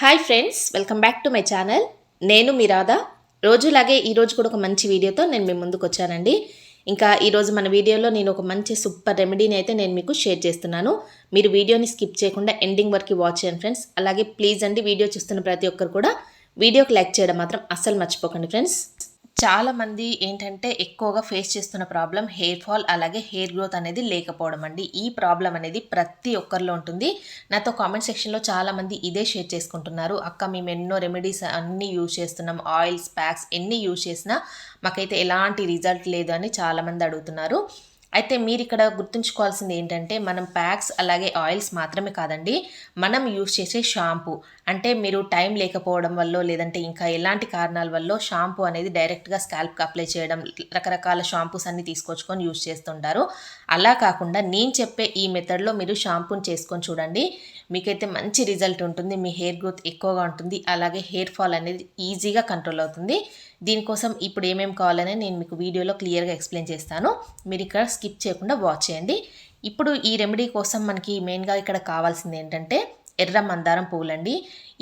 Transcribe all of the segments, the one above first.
Hi friends welcome back to my channel నేను మీ రాధా. రోజులాగే ఈరోజు కూడా ఒక మంచి వీడియోతో నేను మీ ముందుకు వచ్చానండి. ఇంకా ఈరోజు మన వీడియోలో నేను ఒక మంచి సూపర్ రెమెడీని అయితే నేను మీకు షేర్ చేస్తున్నాను. మీరు వీడియోని స్కిప్ చేయకుండా ఎండింగ్ వరకు వాచ్ చేయండి ఫ్రెండ్స్ అలాగే ప్లీజ్ అండి వీడియో చూస్తున్న ప్రతి ఒక్కరు కూడా వీడియోకి లైక్ చేయడం మాత్రం అస్సలు మర్చిపోకండి ఫ్రెండ్స్ చాలామంది ఏంటంటే ఎక్కువగా ఫేస్ చేస్తున్న ప్రాబ్లం హెయిర్ ఫాల్ అలాగే హెయిర్ గ్రోత్ అనేది లేకపోవడం అండి. ఈ ప్రాబ్లం అనేది ప్రతి ఒక్కరిలో ఉంటుంది. నాతో కామెంట్ సెక్షన్లో చాలామంది ఇదే షేర్ చేసుకుంటున్నారు. అక్క మేము ఎన్నో రెమెడీస్ అన్నీ యూజ్ చేస్తున్నాం. ఆయిల్స్ ప్యాక్స్ ఎన్ని యూజ్ చేసినా మాకైతే ఎలాంటి రిజల్ట్ లేదు అని చాలామంది అడుగుతున్నారు. అయితే మీరు ఇక్కడ గుర్తుంచుకోవాల్సింది ఏంటంటే మనం ప్యాక్స్ అలాగే ఆయిల్స్ మాత్రమే కాదండి మనం యూస్ చేసే షాంపూ. అంటే మీరు టైం లేకపోవడం వల్ల లేదంటే ఇంకా ఎలాంటి కారణాల వల్ల షాంపూ అనేది డైరెక్ట్గా స్కాల్ప్కి అప్లై చేయడం రకరకాల షాంపూస్ అన్ని తీసుకొచ్చుకొని యూస్ చేస్తుంటారు. అలా కాకుండా నేను చెప్పే ఈ మెథడ్లో మీరు షాంపూని చేసుకొని చూడండి. మీకైతే మంచి రిజల్ట్ ఉంటుంది మీ హెయిర్ గ్రోత్ ఎక్కువగా ఉంటుంది అలాగే హెయిర్ ఫాల్ అనేది ఈజీగా కంట్రోల్ అవుతుంది. దీనికోసం ఇప్పుడు ఏమేమి కావాలని నేను మీకు వీడియోలో క్లియర్గా ఎక్స్ప్లెయిన్ చేస్తాను. మీరు ఇక్కడ స్కిప్ చేయకుండా వాచ్ చేయండి. ఇప్పుడు ఈ రెమెడీ కోసం మనకి మెయిన్గా ఇక్కడ కావాల్సింది ఏంటంటే ఎర్ర మందారం పువ్వులండి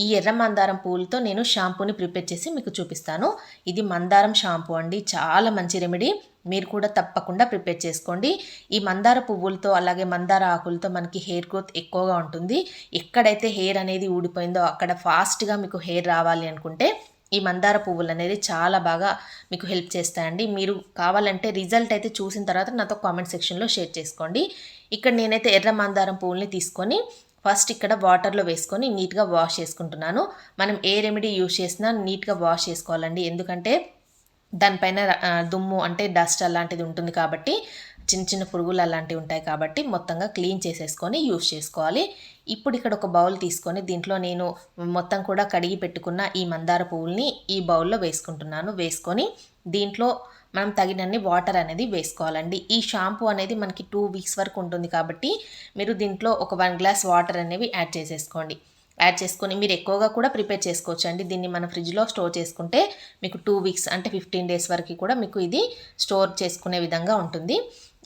ఈ ఎర్ర మందారం పువ్వులతో నేను షాంపూని ప్రిపేర్ చేసి మీకు చూపిస్తాను. ఇది మందారం షాంపూ అండి. చాలా మంచి రెమెడీ. మీరు కూడా తప్పకుండా ప్రిపేర్ చేసుకోండి. ఈ మందార పువ్వులతో అలాగే మందార ఆకులతో మనకి హెయిర్ గ్రోత్ ఎక్కువగా ఉంటుంది. ఎక్కడైతే హెయిర్ అనేది ఊడిపోయిందో అక్కడ ఫాస్ట్గా మీకు హెయిర్ రావాలి అనుకుంటే ఈ మందార పువ్వులు అనేది చాలా బాగా మీకు హెల్ప్ చేస్తాయండి. మీరు కావాలంటే రిజల్ట్ అయితే చూసిన తర్వాత నాతో కామెంట్ సెక్షన్లో షేర్ చేసుకోండి. ఇక్కడ నేనైతే ఎర్ర మందారం పువ్వుల్ని తీసుకొని ఫస్ట్ ఇక్కడ వాటర్లో వేసుకొని నీట్గా వాష్ చేసుకుంటున్నాను. మనం ఏ రెమెడీ యూజ్ చేసినా నీట్గా వాష్ చేసుకోవాలండి. ఎందుకంటే దానిపైన దుమ్ము అంటే డస్ట్ అలాంటిది ఉంటుంది కాబట్టి చిన్న చిన్న పురుగులు అలాంటివి ఉంటాయి కాబట్టి మొత్తంగా క్లీన్ చేసేసుకొని యూస్ చేసుకోవాలి. ఇప్పుడు ఇక్కడ ఒక బౌల్ తీసుకొని దీంట్లో నేను మొత్తం కూడా కడిగి పెట్టుకున్న ఈ మందార పువ్వుల్ని ఈ బౌల్లో వేసుకుంటున్నాను. వేసుకొని దీంట్లో మనం తగినన్ని వాటర్ అనేది వేసుకోవాలండి. ఈ షాంపూ అనేది మనకి టూ వీక్స్ వరకు ఉంటుంది కాబట్టి మీరు దీంట్లో ఒక వన్ గ్లాస్ వాటర్ అనేవి యాడ్ చేసేసుకోండి. యాడ్ చేసుకొని మీరు ఎక్కువగా కూడా ప్రిపేర్ చేసుకోవచ్చు అండి దీన్ని మన ఫ్రిడ్జ్లో స్టోర్ చేసుకుంటే మీకు టూ వీక్స్ అంటే ఫిఫ్టీన్ డేస్ వరకు కూడా మీకు ఇది స్టోర్ చేసుకునే విధంగా ఉంటుంది.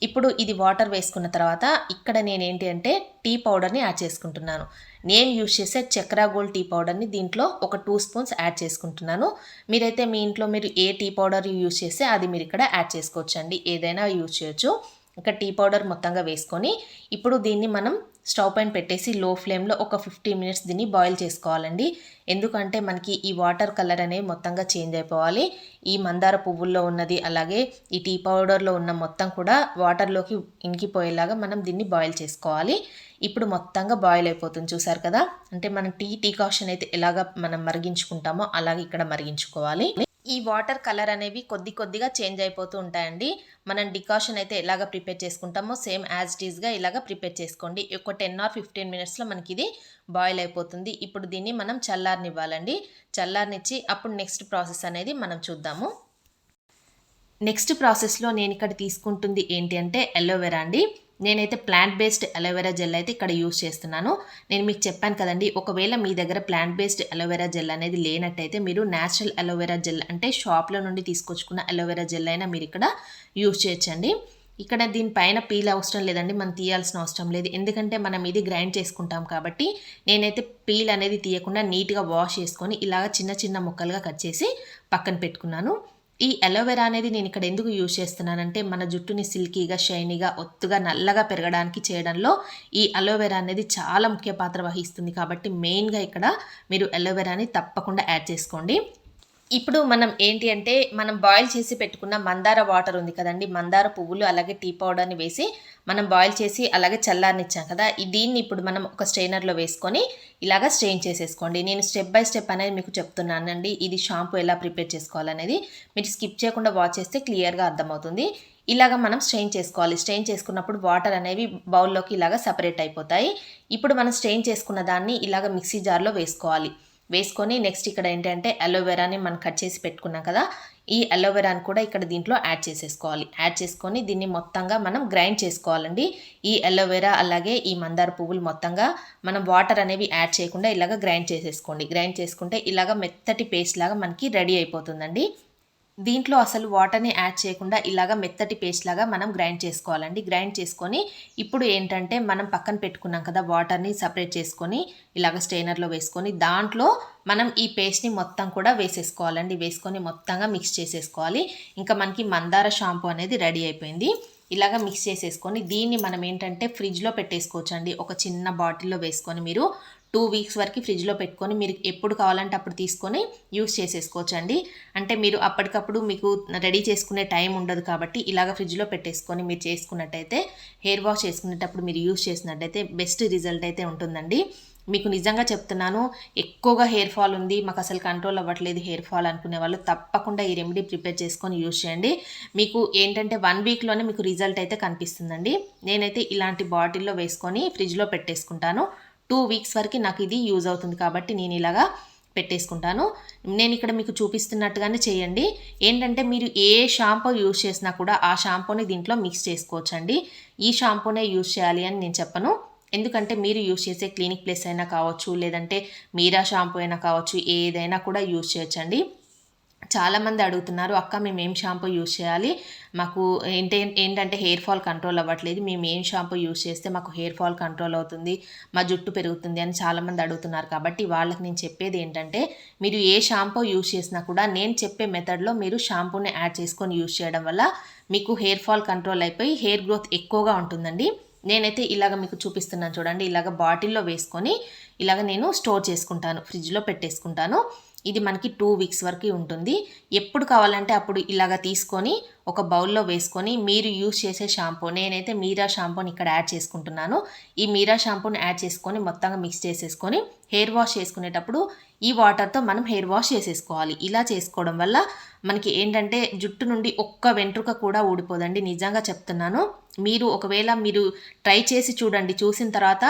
ఇప్పుడు ఇది వాటర్ వేసుకున్న తర్వాత ఇక్కడ నేను ఏంటి అంటే టీ పౌడర్ని యాడ్ చేసుకుంటున్నాను. నేను యూజ్ చేసే చక్రా గోల్డ్ టీ పౌడర్ని దీంట్లో ఒక టూ స్పూన్స్ యాడ్ చేసుకుంటున్నాను. మీరైతే మీ ఇంట్లో మీరు ఏ టీ పౌడర్ యూజ్ చేస్తే అది మీరు ఇక్కడ యాడ్ చేసుకోవచ్చు అండి ఏదైనా యూజ్ చేయొచ్చు. ఇంకా టీ పౌడర్ మొత్తంగా వేసుకొని ఇప్పుడు దీన్ని మనం స్టవ్ పైన పెట్టేసి లో ఫ్లేమ్లో ఒక ఫిఫ్టీ మినిట్స్ దీన్ని బాయిల్ చేసుకోవాలండి. ఎందుకంటే మనకి ఈ వాటర్ కలర్ అనేది మొత్తంగా చేంజ్ అయిపోవాలి. ఈ మందార పువ్వుల్లో ఉన్నది అలాగే ఈ టీ పౌడర్లో ఉన్న మొత్తం కూడా వాటర్లోకి ఇంకిపోయేలాగా మనం దీన్ని బాయిల్ చేసుకోవాలి. ఇప్పుడు మొత్తంగా బాయిల్ అయిపోతుంది చూసారు కదా? అంటే మనం టీ టీ కాషన్ అయితే ఎలాగ మనం మరిగించుకుంటామో అలాగే ఇక్కడ మరిగించుకోవాలి. ఈ వాటర్ కలర్ అనేవి కొద్ది కొద్దిగా చేంజ్ అయిపోతూ ఉంటాయండి. మనం డికాషన్ అయితే ఎలాగ ప్రిపేర్ చేసుకుంటామో సేమ్ యాజ్ ఇట్ ఇలాగ ప్రిపేర్ చేసుకోండి. ఒక టెన్ ఆర్ ఫిఫ్టీన్ మినిట్స్లో మనకి ఇది బాయిల్ అయిపోతుంది. ఇప్పుడు దీన్ని మనం చల్లారనివ్వాలండి. చల్లారనిచ్చి అప్పుడు నెక్స్ట్ ప్రాసెస్ అనేది మనం చూద్దాము. నెక్స్ట్ ప్రాసెస్లో నేను ఇక్కడ తీసుకుంటుంది ఏంటి అంటే ఎలోవెరా అండి. నేనైతే ప్లాంట్ బేస్డ్ అలోవెరా జెల్ అయితే ఇక్కడ యూస్ చేస్తున్నాను. నేను మీకు చెప్పాను కదండి ఒకవేళ మీ దగ్గర ప్లాంట్ బేస్డ్ అలోవెరా జెల్ అనేది లేనట్టయితే మీరు న్యాచురల్ అలోవెరా జెల్ అంటే షాప్లో నుండి తీసుకొచ్చుకున్న అలోవెరా జెల్ అయినా మీరు ఇక్కడ యూస్ చేయొచ్చండి. ఇక్కడ దీనిపైన పీల్ అవసరం లేదండి మనం తీయాల్సిన అవసరం లేదు. ఎందుకంటే మనం ఇది గ్రైండ్ చేసుకుంటాం కాబట్టి నేనైతే పీల్ అనేది తీయకుండా నీట్గా వాష్ చేసుకొని ఇలాగ చిన్న చిన్న ముక్కలుగా కట్ చేసి పక్కన పెట్టుకున్నాను. ఈ అలోవెరా అనేది నేను ఇక్కడ ఎందుకు యూజ్ చేస్తున్నానంటే మన జుట్టుని సిల్కీగా షైనీగా ఒత్తుగా నల్లగా పెరగడానికి చేయడంలో ఈ అలోవెరా అనేది చాలా ముఖ్య పాత్ర వహిస్తుంది. కాబట్టి మెయిన్గా ఇక్కడ మీరు అలోవెరాని తప్పకుండా యాడ్ చేసుకోండి. ఇప్పుడు మనం ఏంటి అంటే మనం బాయిల్ చేసి పెట్టుకున్న మందార వాటర్ ఉంది కదండి. మందార పువ్వులు అలాగే టీ పౌడర్ని వేసి మనం బాయిల్ చేసి అలాగే చల్లారనిచ్చాం కదా. దీన్ని ఇప్పుడు మనం ఒక స్ట్రెయినర్లో వేసుకొని ఇలాగ స్ట్రెయిన్ చేసేసుకోండి. నేను స్టెప్ బై స్టెప్ అనేది మీకు చెప్తున్నానండి. ఇది షాంపూ ఎలా ప్రిపేర్ చేసుకోవాలనేది. మీరు స్కిప్ చేయకుండా వాచ్ చేస్తే క్లియర్గా అర్థమవుతుంది. ఇలాగ మనం స్ట్రెయిన్ చేసుకోవాలి. స్ట్రెయిన్ చేసుకున్నప్పుడు వాటర్ అనేవి బౌల్లోకి ఇలాగ సపరేట్ అయిపోతాయి. ఇప్పుడు మనం స్ట్రెయిన్ చేసుకున్న దాన్ని ఇలాగ మిక్సీ జార్లో వేసుకోవాలి. వేసుకొని నెక్స్ట్ ఇక్కడ ఏంటంటే అలోవెరాని మనం కట్ చేసి పెట్టుకున్నాం కదా ఈ అలోవెరాని కూడా ఇక్కడ దీంట్లో యాడ్ చేసేసుకోవాలి. యాడ్ చేసుకొని దీన్ని మొత్తంగా మనం గ్రైండ్ చేసుకోవాలండి. ఈ అలోవెరా అలాగే ఈ మందార పువ్వులు మొత్తంగా మనం వాటర్ అనేవి యాడ్ చేయకుండా ఇలాగ గ్రైండ్ చేసేసుకోండి. గ్రైండ్ చేసుకుంటే ఇలాగ మెత్తటి పేస్ట్ లాగా మనకి రెడీ అయిపోతుందండి. దీంట్లో అసలు వాటర్ని యాడ్ చేయకుండా ఇలాగ మెత్తటి పేస్ట్ లాగా మనం గ్రైండ్ చేసుకోవాలండి. గ్రైండ్ చేసుకొని ఇప్పుడు ఏంటంటే మనం పక్కన పెట్టుకున్నాం కదా వాటర్ని సపరేట్ చేసుకొని ఇలాగ స్టెయినర్లో వేసుకొని దాంట్లో మనం ఈ పేస్ట్ని మొత్తం కూడా వేసేసుకోవాలండి. వేసుకొని మొత్తంగా మిక్స్ చేసేసుకోవాలి. ఇంకా మనకి మందార షాంపూ అనేది రెడీ అయిపోయింది. ఇలాగ మిక్స్ చేసేసుకొని దీన్ని మనం ఏంటంటే ఫ్రిడ్జ్లో పెట్టేసుకోవచ్చు అండి ఒక చిన్న బాటిల్లో వేసుకొని మీరు టూ వీక్స్ వరకు ఫ్రిడ్జ్లో పెట్టుకొని మీరు ఎప్పుడు కావాలంటే అప్పుడు తీసుకొని యూస్ చేసేసుకోవచ్చు అండి అంటే మీరు అప్పటికప్పుడు మీకు రెడీ చేసుకునే టైం ఉండదు కాబట్టి ఇలాగ ఫ్రిడ్జ్లో పెట్టేసుకొని మీరు చేసుకున్నట్టయితే హెయిర్ వాష్ చేసుకునేటప్పుడు మీరు యూస్ చేసినట్టయితే బెస్ట్ రిజల్ట్ అయితే ఉంటుందండి. మీకు నిజంగా చెప్తున్నాను ఎక్కువగా హెయిర్ ఫాల్ ఉంది మాకు అసలు కంట్రోల్ అవ్వట్లేదు హెయిర్ ఫాల్ అనుకునే వాళ్ళు తప్పకుండా ఈ రెమెడీ ప్రిపేర్ చేసుకొని యూజ్ చేయండి. మీకు ఏంటంటే వన్ వీక్లోనే మీకు రిజల్ట్ అయితే కనిపిస్తుందండి. నేనైతే ఇలాంటి బాటిల్లో వేసుకొని ఫ్రిడ్జ్లో పెట్టేసుకుంటాను. టూ వీక్స్ వరకు నాకు ఇది యూజ్ అవుతుంది కాబట్టి నేను ఇలాగా పెట్టేసుకుంటాను. నేను ఇక్కడ మీకు చూపిస్తున్నట్టుగానే చేయండి. ఏంటంటే మీరు ఏ షాంపూ యూజ్ చేసినా కూడా ఆ షాంపూని దీంట్లో మిక్స్ చేసుకోవచ్చండి. ఈ షాంపూనే యూజ్ చేయాలి అని నేను చెప్పను. ఎందుకంటే మీరు యూజ్ చేసే క్లినిక్ ప్లేస్ అయినా కావచ్చు లేదంటే మీరా షాంపూ అయినా కావచ్చు ఏదైనా కూడా యూజ్ చేయొచ్చండి. చాలామంది అడుగుతున్నారు అక్క మేము ఏం షాంపూ యూజ్ చేయాలి? మాకు ఏంటి ఏంటంటే హెయిర్ ఫాల్ కంట్రోల్ అవ్వట్లేదు. మేము ఏం షాంపూ యూజ్ చేస్తే మాకు హెయిర్ ఫాల్ కంట్రోల్ అవుతుంది మా జుట్టు పెరుగుతుంది అని చాలామంది అడుగుతున్నారు. కాబట్టి వాళ్ళకి నేను చెప్పేది ఏంటంటే మీరు ఏ షాంపూ యూజ్ చేసినా కూడా నేను చెప్పే మెథడ్లో మీరు షాంపూని యాడ్ చేసుకొని యూజ్ చేయడం వల్ల మీకు హెయిర్ ఫాల్ కంట్రోల్ అయిపోయి హెయిర్ గ్రోత్ ఎక్కువగా ఉంటుందండి. నేనైతే ఇలాగ మీకు చూపిస్తున్నాను చూడండి. ఇలాగ బాటిల్లో వేసుకొని ఇలాగ నేను స్టోర్ చేసుకుంటాను ఫ్రిడ్జ్లో పెట్టేసుకుంటాను. ఇది మనకి టూ వీక్స్ వరకు ఉంటుంది. ఎప్పుడు కావాలంటే అప్పుడు ఇలాగ తీసుకొని ఒక బౌల్లో వేసుకొని మీరు యూస్ చేసే షాంపూ నేనైతే మీరా షాంపూని ఇక్కడ యాడ్ చేసుకుంటున్నాను. ఈ మీరా షాంపూని యాడ్ చేసుకొని మొత్తంగా మిక్స్ చేసేసుకొని హెయిర్ వాష్ చేసుకునేటప్పుడు ఈ వాటర్తో మనం హెయిర్ వాష్ చేసేసుకోవాలి. ఇలా చేసుకోవడం వల్ల మనకి ఏంటంటే జుట్టు నుండి ఒక్క వెంట్రుక కూడా ఊడిపోదండి. నిజంగా చెప్తున్నాను. మీరు ఒకవేళ మీరు ట్రై చేసి చూడండి చూసిన తర్వాత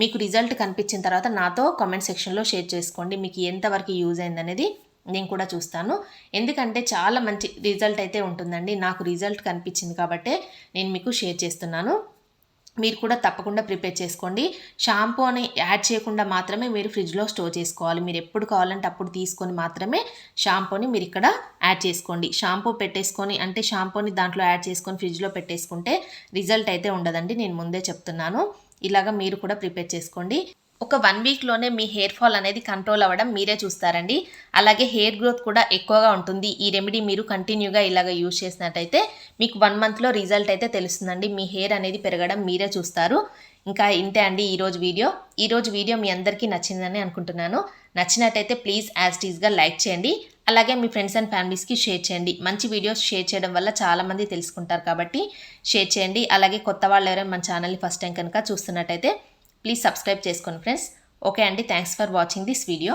మీకు రిజల్ట్ కనిపించిన తర్వాత నాతో కామెంట్ సెక్షన్లో షేర్ చేసుకోండి. మీకు ఎంతవరకు యూజ్ అయిందనేది నేను కూడా చూస్తాను. ఎందుకంటే చాలా మంచి రిజల్ట్ అయితే ఉంటుందండి. నాకు రిజల్ట్ కనిపించింది కాబట్టే నేను మీకు షేర్ చేస్తున్నాను. మీరు కూడా తప్పకుండా ప్రిపేర్ చేసుకోండి. షాంపూ అని యాడ్ చేయకుండా మాత్రమే మీరు ఫ్రిడ్జ్లో స్టోర్ చేసుకోవాలి. మీరు ఎప్పుడు కావాలంటే అప్పుడు తీసుకొని మాత్రమే షాంపూని మీరు ఇక్కడ యాడ్ చేసుకోండి. షాంపూ పెట్టేసుకొని అంటే షాంపూని దాంట్లో యాడ్ చేసుకొని ఫ్రిడ్జ్లో పెట్టేసుకుంటే రిజల్ట్ అయితే ఉండదండి. నేను ముందే చెప్తున్నాను. ఇలాగా మీరు కూడా ప్రిపేర్ చేసుకోండి. ఒక వన్ వీక్లోనే మీ హెయిర్ ఫాల్ అనేది కంట్రోల్ అవ్వడం మీరే చూస్తారండి. అలాగే హెయిర్ గ్రోత్ కూడా ఎక్కువగా ఉంటుంది. ఈ రెమెడీ మీరు కంటిన్యూగా ఇలాగ యూజ్ చేసినట్టయితే మీకు వన్ మంత్లో రిజల్ట్ అయితే తెలుస్తుందండి. మీ హెయిర్ అనేది పెరగడం మీరే చూస్తారు. ఇంకా ఇంతే అండి ఈరోజు వీడియో. ఈరోజు వీడియో మీ అందరికీ నచ్చిందని అనుకుంటున్నాను. నచ్చినట్టయితే ప్లీజ్ యాజ్ టీజ్గా లైక్ చేయండి. అలాగే మీ ఫ్రెండ్స్ అండ్ ఫ్యామిలీస్కి షేర్ చేయండి. మంచి వీడియోస్ షేర్ చేయడం వల్ల చాలామంది తెలుసుకుంటారు కాబట్టి షేర్ చేయండి. అలాగే కొత్త వాళ్ళు ఎవరైనా మన ఛానల్ని ఫస్ట్ టైం కనుక చూస్తున్నట్టయితే ప్లీజ్ సబ్స్క్రైబ్ చేసుకోండి ఫ్రెండ్స్ ఓకే అండి. Thanks for watching this video